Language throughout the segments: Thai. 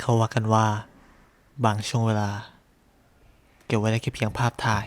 เขาว่ากันว่า บางช่วงเวลา เก็บไว้ได้แค่เพียงภาพถ่าย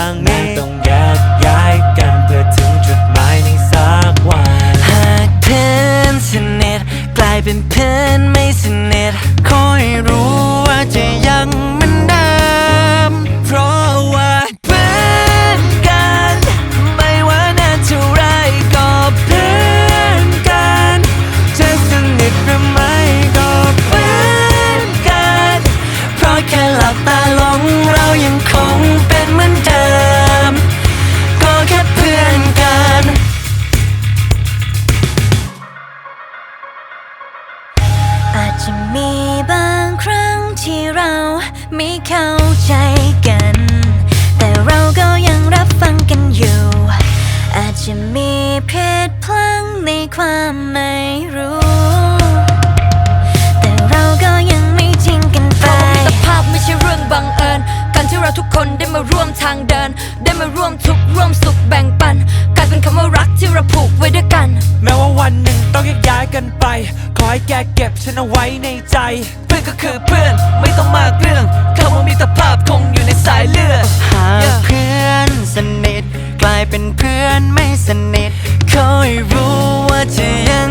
ต่างมีต้องแยกย้ายกันเพื่อถึงจุดหมายในสักวัน หากเพื่อนสนิทกลายเป็นเพื่อนไม่สนิทคอยรู้ว่าจะยังเหมือนเดิมเพราะว่าเพื่อนกัน ไม่ว่านานเท่าไรก็เพื่อนกัน จะสนิทหรือไม่ก็เพื่อนกัน เพราะแค่หลับตาลงเรายังคง จะมีบางครั้งที่เราไม่เข้า ฉันเอาไว้ในใจ เพื่อนก็คือเพื่อนไม่ต้องมากเรื่องคำว่ามิตรภาพคงอยู่ในสายเลือดหากเพื่อนสนิทกลายเป็นเพื่อนไม่สนิทคอยรู้ว่าจะยัง